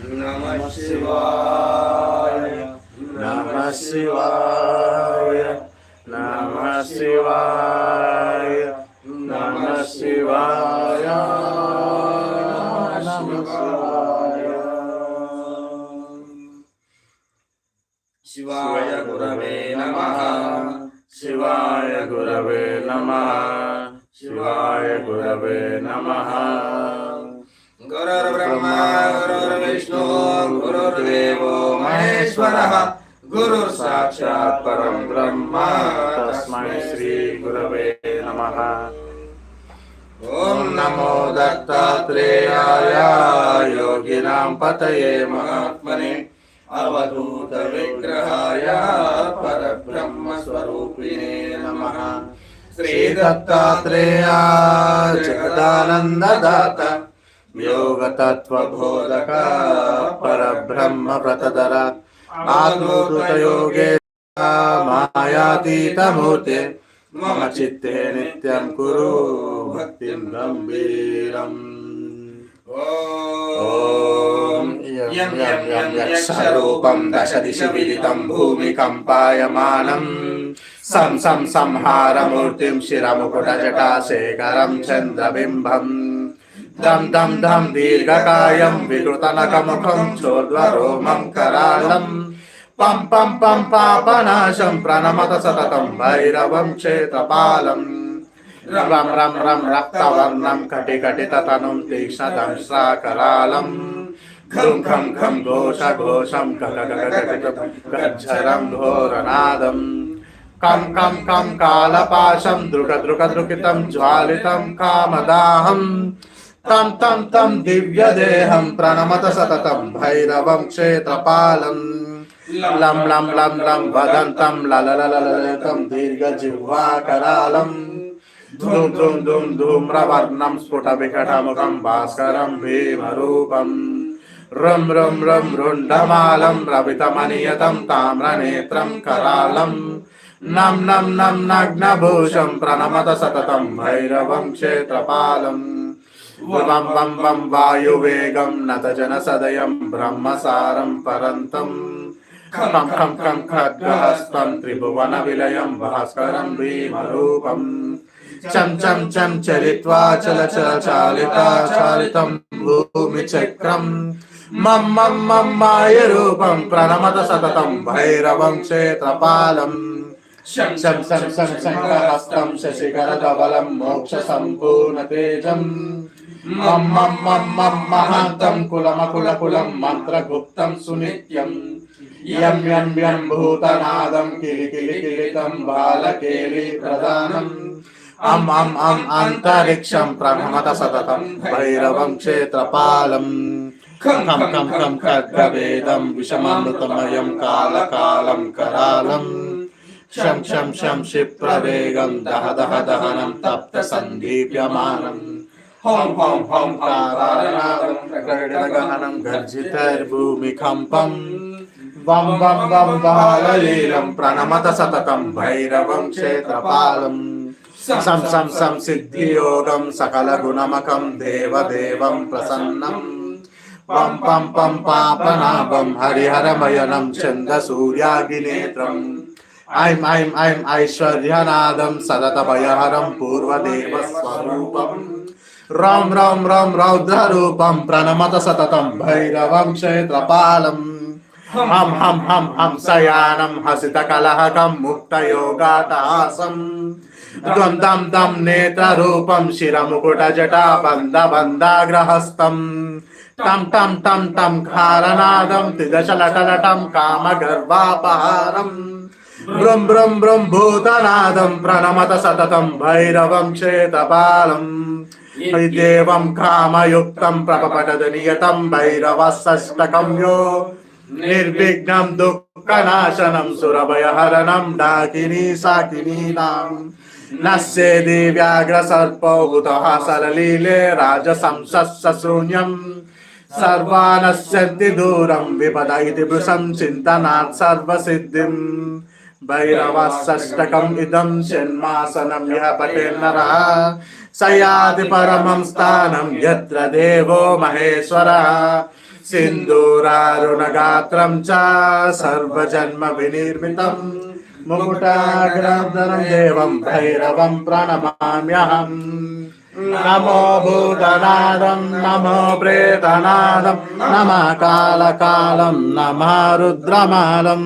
నమ శివాయ నమ శివాయ నమ శివాయ నమ శివాయ నమ శివాయ శివాయ గురవే నమ శివాయ గురవే నమ శివాయ గురవే నమ గురుర్బ్రహ్మ గురుర్విష్ణు గురుర్దేవో మహేశ్వరः గురుర్ సాక్షాత్ పరం బ్రహ్మ తస్మై శ్రీ గురవే నమః ఓం నమో దత్తాత్రేయాయ యోగినాం పతయే మహాత్మనే అవధూత విగ్రహాయ योगतत्त्वबोधक परब्रह्मव्रतधर आत्मोदयोगे मायातीतमूर्ते मम चित्ते नित्यं कुरु भक्तिं गम्भीरम् ॐ यं यं यं यक्षरूपं दशदिशि विदितं भूमिकम्पायमानम् सं सं संहारमूर्तिं शिरमुकुटजटाशेखरं चन्द्रबिम्बम् दं दं दं दीर्घकायं विकृतनकमुखं चोर्ध्वरोमं करालम् पं पं पं पापनाशं प्रणमत सततं भैरवं क्षेत्रपालम् रं रं रं रक्तवर्णं कटिकटिततनुं तीक्ष्णदंश्राकरालम् घं घं घं घोषघोषं गच्छरं घोरनादम् कं कं कं कालपाशं दृढदृकदृकितं ज्वालितं कामदाहम् तं तं तं दिव्यदेहं प्रणमत सततं भैरवं क्षेत्रपालम् लं लं लं लं वदन्तं ललललललितं दीर्घजिह्वाकरालम् धूं धूं धूं धूम्रवर्णं स्फुटविकटमुखं भास्करं भीमरूपम् रुं रुं रुं रुण्डमालं रवितमनियतं ताम्रनेत्रं करालम् नं नं नं नग्नभूषं प्रणमत सततं भैरवं क्षेत्रपालम् वं वं वं वायुवेगं नतजनसदयं ब्रह्मसारं परन्तम् खं खं खं खड्गहस्तं त्रिभुवनविलयं भास्करं भीमरूपम् चं चं चं चलित्वा चल चल चालिता चालितं भूमिचक्रम् मम मम मम मायरूपं प्रणमत सततं भैरवं क्षेत्रपालम् शं शं शं शं शङ्खहस्तं शशिखरधवलं मोक्षसम्पूर्णतेजम् మహంతం కులమకుల కులం మంత్రగుప్తం సునిత్యం. యం యం యం భూతనాదం కిలి కిలి కిలితం బాలకేలి ప్రధానం అం అం అం అంతరిక్షం ప్రథమత సతతం భైరవం క్షేత్రపాలం. ఖం ఖం ఖం ఖడ్గవేదం విషమామృతమయం కాలకాలం కరాలం. శం శం శం క్షిప్రవేగం దహ దహ దహనం తప్త సందీప్యమానం. హోం హోం హోం తారారనాదం ప్రకటగహనం గర్జితైర్భూమికంపం. వం వం వం బాలలీలం ప్రణమత సతతం భైరవం క్షేత్రపాలం. సం సం సం సిద్ధియోగం సకల గుణమకం దేవదేవం ప్రసన్నం. పం పం పం పాపనాభం హరిహరమయనం చంద సూర్యాగినేత్రం ఐం ఐం ఐం ఐశ్వర్యనాదం సదత భయహరం పూర్వదేవ స్వరూపం రామ్ రామ్ రామ్ రౌద్ర రూపం ప్రణమత సతతం భైరవం క్షేత్రపాలం. హం హం హం హం సయానం హసిత కలహకం ముక్త యోగాటాసం. ద్వందం దం నేత్రూపం శిరముకుట జటా బంద బందాగ్రహస్తం టం టం టం టం కారనాదం త్రిదశలటలటం కామగర్వాపహారం. బ్రం బ్రం బ్రం భూతనాదం ప్రణమత సతతం భైరవం చేతపాలం ఇదేవం కామయుక్తం ప్రపపటదు నియతం భైరవ షష్టకమ్యో నిర్విఘ్నం దుఃఖనాశనం సురభయహరణం డాకిని సాకినీనాం నశ్యేది వ్యాఘ్రసర్పౌహుతః సరళీలే రాజసంసస్స శూన్యం సర్వానశ్యంతి దూరం విపద ఇది భృశం చింతనాత్ సర్వసిద్ధిం భైరవ షష్టకం ఇదం షణ్మాసనం యః పటేన్నరః स याति परमं स्थानं यत्र देवो महेश्वरः सिन्दूरारुणगात्रं च सर्वजन्म विनिर्मितं मुकुटाग्रधरं देवं भैरवं प्रणमाम्यहम् नमो भूतनादं नमो प्रेतनादं नमः कालकालं नमः रुद्रमालम्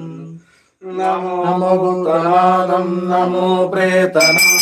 नमो भूतनादं नमो प्रेतनादं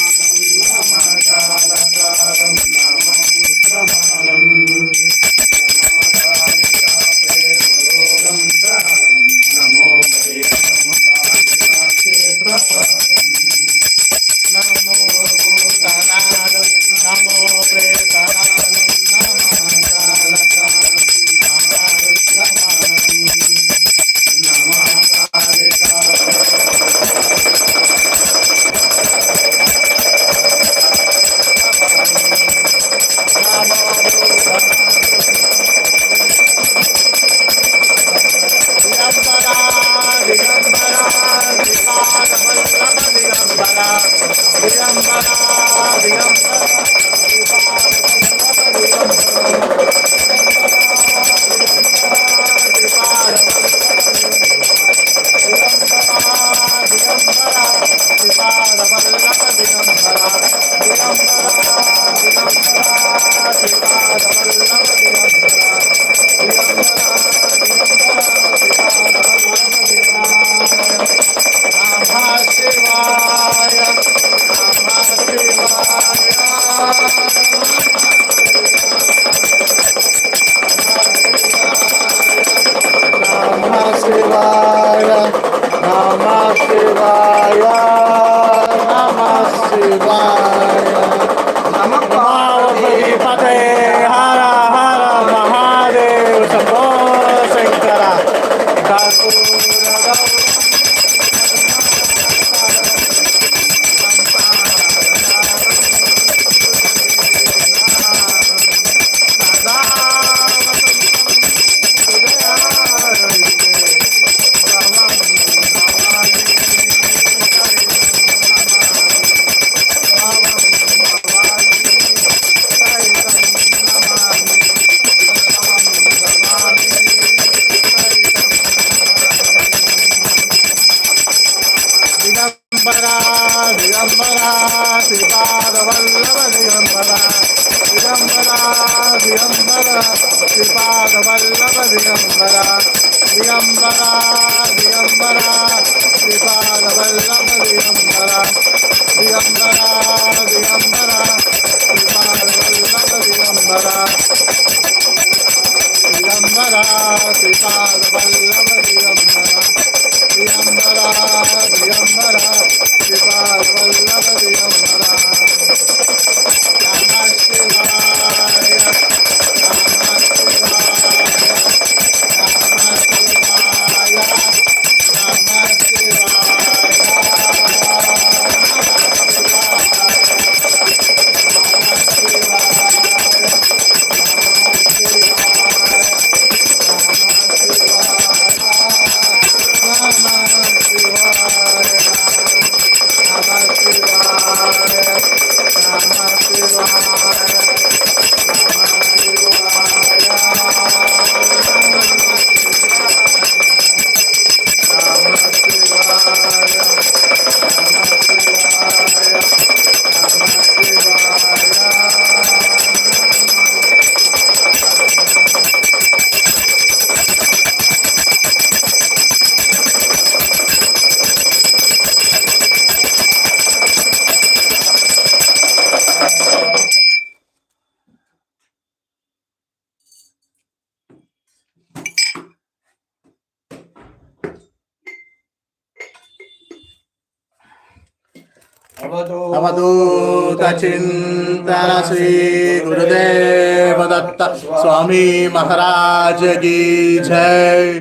अवधूत चिंतन श्री गुरुदेव दत्त स्वामी महाराज की जय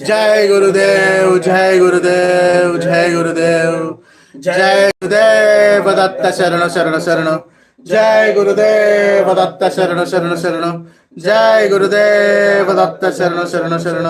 जय गुरुदेव जय गुरुदेव जय गुरुदेव जय गुरुदेव दत्त शरण शरण शरण जय गुरुदेव दत्त शरण शरण शरण जय गुरुदेव दत्त शरण शरण शरण